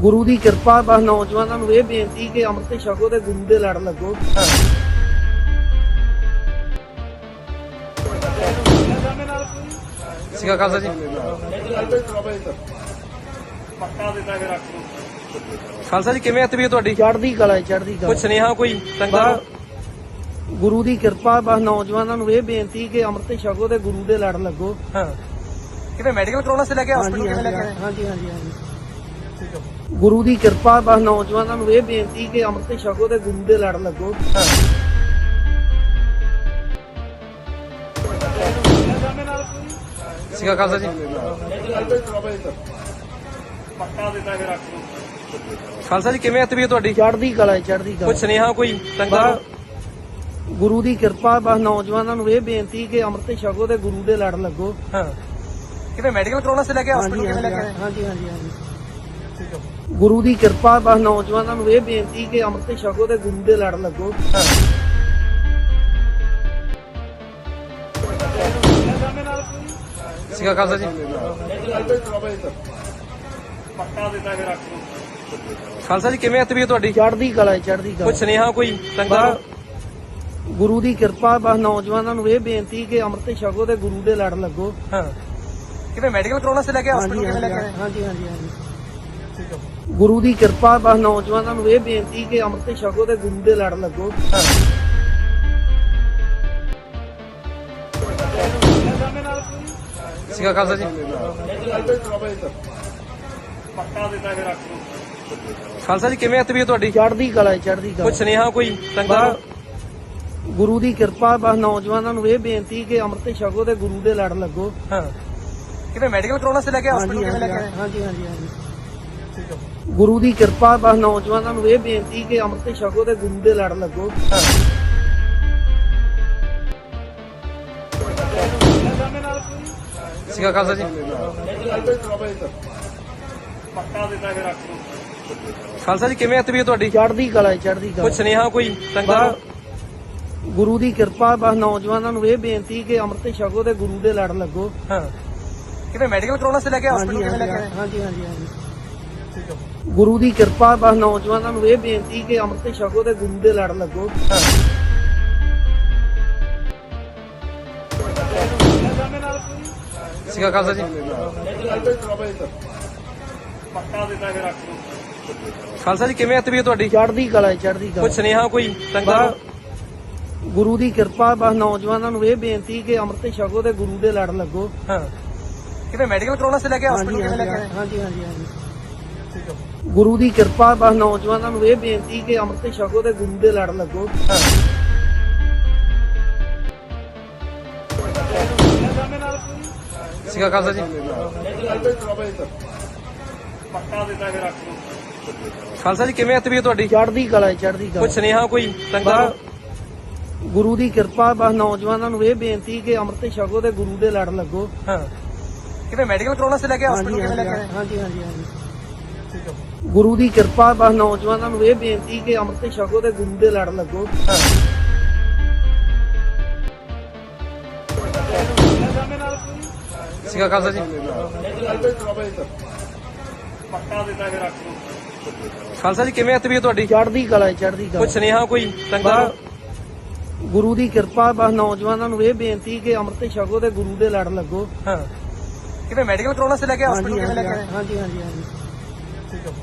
ਗੁਰੂ ਦੀ ਕਿਰਪਾ ਬਸ ਨੌਜਵਾਨਾਂ ਨੂੰ ਇਹ ਬੇਨਤੀ ਕਿ ਅੰਮ੍ਰਿਤ ਛਕੋ ਤੇ ਗੁਰੂ ਦੇ ਲੜ ਲੱਗੋ। ਸਿਕਾ ਖਾਲਸਾ ਜੀ। ਖਾਲਸਾ ਜੀ ਕਿਵੇਂ ਤਬੀਅਤ ਤੁਹਾਡੀ? ਚੜ੍ਹਦੀ ਕਲਾ ਚੜ੍ਹਦੀ ਕਲਾ। ਸੁਨੇਹਾ ਕੋਈ ਬਸ ਗੁਰੂ ਦੀ ਕਿਰਪਾ ਬਸ ਨੌਜਵਾਨਾਂ ਨੂੰ ਇਹ ਬੇਨਤੀ ਕਿ ਅੰਮ੍ਰਿਤ ਛਕੋ ਤੇ ਗੁਰੂ ਦੇ ਲੜ ਲੱਗੋ। ਹਾਂ। ਕਿਵੇਂ ਮੈਡੀਕਲ ਕਰਾਉਣਾ ਸੀ ਲੈ ਕੇ ਹਸਪੀਟਲ ਕਿਵੇਂ ਲੈ ਕੇ? ਹਾਂਜੀ ਹਾਂਜੀ ਹਾਂਜੀ। ਗੁਰੂ ਦੀ ਕਿਰਪਾ ਬਸ ਨੌਜਵਾਨਾਂ ਨੂੰ ਇਹ ਬੇਨਤੀ ਕਿ ਅੰਮ੍ਰਿਤ ਛਕੋ ਤੇ ਗੁਰੂ ਦੇ ਲੜ ਲੱਗੋ। ਸਿਕਾ ਖਾਲਸਾ ਜੀ। ਖਾਲਸਾ ਜੀ ਕਿਵੇਂ ਤਬੀਅਤ ਤੁਹਾਡੀ? ਚੜ੍ਹਦੀ ਕਲਾ ਹੈ, ਚੜ੍ਹਦੀ ਕੋਈ ਕਲਾ ਸੁਨੇਹਾ ਕੋਈ ਸੰਗਤਾਂ ਨੂੰ ਬਸ ਗੁਰੂ ਦੀ ਕਿਰਪਾ ਬਸ ਨੌਜਵਾਨਾਂ ਨੂੰ ਇਹ ਬੇਨਤੀ ਕਿ ਅੰਮ੍ਰਿਤ ਛਕੋ ਤੇ ਗੁਰੂ ਦੇ ਲੜ ਲੱਗੋ। ਹਾਂ। ਕਿਵੇਂ ਮੈਡੀਕਲ ਕਰਾਉਣਾ ਸੀ ਲੈ ਕੇ ਹਸਪੀਟਲ ਕਿਵੇਂ ਲੈ ਕੇ ਆਏ? ਹਾਂਜੀ ਹਾਂਜੀ ਹਾਂਜੀ। ਗੁਰੂ ਦੀ ਕਿਰਪਾ ਬਸ ਨੌਜਵਾਨਾਂ ਨੂੰ ਇਹ ਬੇਨਤੀ ਕਿ ਅੰਮ੍ਰਿਤ ਛਕੋ ਤੇ ਗੁਰੂ ਦੇ ਲੜ ਲੱਗੋ। ਸਿਕਾ ਖਾਲਸਾ ਜੀ। ਖਾਲਸਾ ਜੀ ਕਿਵੇਂ ਤਬੀਅਤ ਤੁਹਾਡੀ? ਚੜ੍ਹਦੀ ਕਲਾ ਹੈ, ਚੜ੍ਹਦੀ ਕੋਈ ਕਲਾ ਸੁਨੇਹਾ ਕੋਈ ਸੰਗਤਾਂ ਨੂੰ ਬਸ ਗੁਰੂ ਦੀ ਕਿਰਪਾ ਬਸ ਨੌਜਵਾਨਾਂ ਨੂੰ ਇਹ ਬੇਨਤੀ ਕਿ ਅੰਮ੍ਰਿਤ ਛਕੋ ਤੇ ਗੁਰੂ ਦੇ ਲੜ ਲੱਗੋ। ਹਾਂ। ਕਿਵੇਂ ਮੈਡੀਕਲ ਕਰਾਉਣਾ ਸੀ ਲੈ ਕੇ ਹਸਪੀਟਲ ਕਿਵੇਂ ਲੈ ਕੇ ਆਏ? ਹਾਂਜੀ ਹਾਂਜੀ ਹਾਂਜੀ। ਗੁਰੂ ਦੀ ਕਿਰਪਾ ਬਸ ਨੌਜਵਾਨਾਂ ਨੂੰ ਇਹ ਬੇਨਤੀ ਕਿ ਅੰਮ੍ਰਿਤ ਛਕੋ ਤੇ ਗੁਰੂ ਦੇ ਲੜ ਲੱਗੋ। ਸਿਕਾ ਖਾਲਸਾ ਜੀ। ਖਾਲਸਾ ਜੀ ਕਿਵੇਂ ਤਬੀਅਤ ਤੁਹਾਡੀ? ਚੜ੍ਹਦੀ ਕਲਾ ਹੈ, ਚੜ੍ਹਦੀ ਕੋਈ ਕਲਾ ਸੁਨੇਹਾ ਕੋਈ ਬਸ ਗੁਰੂ ਦੀ ਕਿਰਪਾ ਬਸ ਨੌਜਵਾਨਾਂ ਨੂੰ ਇਹ ਬੇਨਤੀ ਕਿ ਅੰਮ੍ਰਿਤ ਛਕੋ ਤੇ ਗੁਰੂ ਦੇ ਲੜ ਲੱਗੋ। ਹਾਂ। ਕਿਵੇਂ ਮੈਡੀਕਲ ਕਰਾਉਣਾ ਸੀ ਲੈ ਕੇ ਹਸਪੀਟਲ ਕਿਵੇਂ ਲੈ ਕੇ ਆਏ? ਹਾਂਜੀ ਹਾਂਜੀ ਹਾਂਜੀ। ਗੁਰੂ ਦੀ ਕਿਰਪਾ ਬਸ ਨੌਜਵਾਨਾਂ ਨੂੰ ਇਹ ਬੇਨਤੀ ਕਿ ਅੰਮ੍ਰਿਤ ਛਕੋ ਤੇ ਗੁਰੂ ਦੇ ਲੜ ਲੱਗੋ। ਸਿਕਾ ਖਾਲਸਾ ਜੀ। ਖਾਲਸਾ ਜੀ ਕਿਵੇਂ ਤਬੀਅਤ ਤੁਹਾਡੀ? ਚੜ੍ਹਦੀ ਕਲਾ ਹੈ, ਚੜ੍ਹਦੀ ਕੋਈ ਕਲਾ ਸੁਨੇਹਾ ਕੋਈ ਸੰਗਤਾਂ ਨੂੰ ਬਸ ਗੁਰੂ ਦੀ ਕਿਰਪਾ ਬਸ ਨੌਜਵਾਨਾਂ ਨੂੰ ਇਹ ਬੇਨਤੀ ਕਿ ਅੰਮ੍ਰਿਤ ਛਕੋ ਤੇ ਗੁਰੂ ਦੇ ਲੜ ਲੱਗੋ। ਹਾਂ। ਕਿਵੇਂ ਮੈਡੀਕਲ ਕਰਾਉਣਾ ਸੀ ਲੈ ਕੇ ਹਸਪੀਟਲ ਕਿਵੇਂ ਲੈ ਕੇ ਆਏ? ਹਾਂਜੀ ਹਾਂਜੀ ਹਾਂਜੀ। ਗੁਰੂ ਦੀ ਕਿਰਪਾ ਬਸ ਨੌਜਵਾਨਾਂ ਨੂੰ ਇਹ ਬੇਨਤੀ ਕਿ ਅੰਮ੍ਰਿਤ ਛਕੋ ਤੇ ਗੁਰੂ ਦੇ ਲੜ ਲੱਗੋ। ਸਿਕਾ ਖਾਲਸਾ ਜੀ। ਖਾਲਸਾ ਜੀ ਕਿਵੇਂ ਤਬੀਅਤ ਤੁਹਾਡੀ? ਚੜ੍ਹਦੀ ਕਲਾ ਹੈ, ਚੜ੍ਹਦੀ ਕਲਾ। ਸੁਨੇਹਾ ਕੋਈ ਸੰਗਤਾਂ ਨੂੰ ਬਸ ਗੁਰੂ ਦੀ ਕਿਰਪਾ ਬਸ ਨੌਜਵਾਨਾਂ ਨੂੰ ਇਹ ਬੇਨਤੀ ਕਿ ਅੰਮ੍ਰਿਤ ਛਕੋ ਤੇ ਗੁਰੂ ਦੇ ਲੜ ਲੱਗੋ। ਹਾਂ। ਕਿਵੇਂ ਮੈਡੀਕਲ ਕਰਾਉਣਾ ਸੀ ਲੈ ਕੇ ਹਸਪੀਟਲ ਕਿਵੇਂ ਲੈ ਕੇ ਆਏ? ਹਾਂਜੀ ਹਾਂਜੀ ਹਾਂਜੀ। ਗੁਰੂ ਦੀ ਕਿਰਪਾ ਬਸ ਨੌਜਵਾਨਾਂ ਨੂੰ ਇਹ ਬੇਨਤੀ ਕਿ ਅੰਮ੍ਰਿਤ ਛਕੋ ਤੇ ਗੁਰੂ ਦੇ ਲੜ ਲੱਗੋ। ਸਿਕਾ ਖਾਲਸਾ ਜੀ। ਖਾਲਸਾ ਜੀ ਕਿਵੇਂ ਤਬੀਅਤ ਤੁਹਾਡੀ? ਚੜ੍ਹਦੀ ਕਲਾ ਚੜ੍ਹਦੀ ਕਲਾ। ਸੁਨੇਹਾ ਕੋਈ ਸੰਗਤਾਂ ਨੂੰ ਗੁਰੂ ਦੀ ਕਿਰਪਾ ਬਸ ਨੌਜਵਾਨਾਂ ਨੂੰ ਇਹ ਬੇਨਤੀ ਕਿ ਅੰਮ੍ਰਿਤ ਛਕੋ ਤੇ ਗੁਰੂ ਦੇ ਲੜ ਲੱਗੋ। ਹਾਂ। ਕਿਵੇਂ ਮੈਡੀਕਲ ਕਰਾਉਣਾ ਸੀ ਲੈ ਕੇ ਹਸਪੀਟਲ ਕਿਵੇਂ ਲੈ ਕੇ ਆਏ? ਹਾਂਜੀ ਹਾਂਜੀ ਹਾਂਜੀ। ਗੁਰੂ ਦੀ ਕਿਰਪਾ ਬਸ ਨੌਜਵਾਨਾਂ ਨੂੰ ਇਹ ਬੇਨਤੀ ਕਿ ਅੰਮ੍ਰਿਤ ਛਕੋ ਤੇ ਗੁਰੂ ਦੇ ਲੜ ਲੱਗੋ। ਸਿਕਾ ਖਾਲਸਾ ਜੀ। ਖਾਲਸਾ ਜੀ ਕਿਵੇਂ ਤਬੀਅਤ ਤੁਹਾਡੀ? ਚੜ੍ਹਦੀ ਕਲਾ ਚੜ੍ਹਦੀ ਕੋਈ ਕਲਾ ਸੁਨੇਹਾ ਕੋਈ ਸੰਗਤਾਂ ਗੁਰੂ ਦੀ ਕਿਰਪਾ ਬਸ ਨੌਜਵਾਨਾਂ ਨੂੰ ਇਹ ਬੇਨਤੀ ਕਿ ਅੰਮ੍ਰਿਤ ਛਕੋ ਤੇ ਗੁਰੂ ਦੇ ਲੜ ਲੱਗੋ। ਹਾਂ। ਕਿਵੇਂ ਮੈਡੀਕਲ ਕਰਾਉਣਾ ਸੀ ਲੈ ਕੇ ਹਸਪੀਟਲ ਕਿਵੇਂ ਲੈ ਕੇ ਆਏ? ਹਾਂਜੀ ਹਾਂਜੀ ਹਾਂਜੀ। 되죠.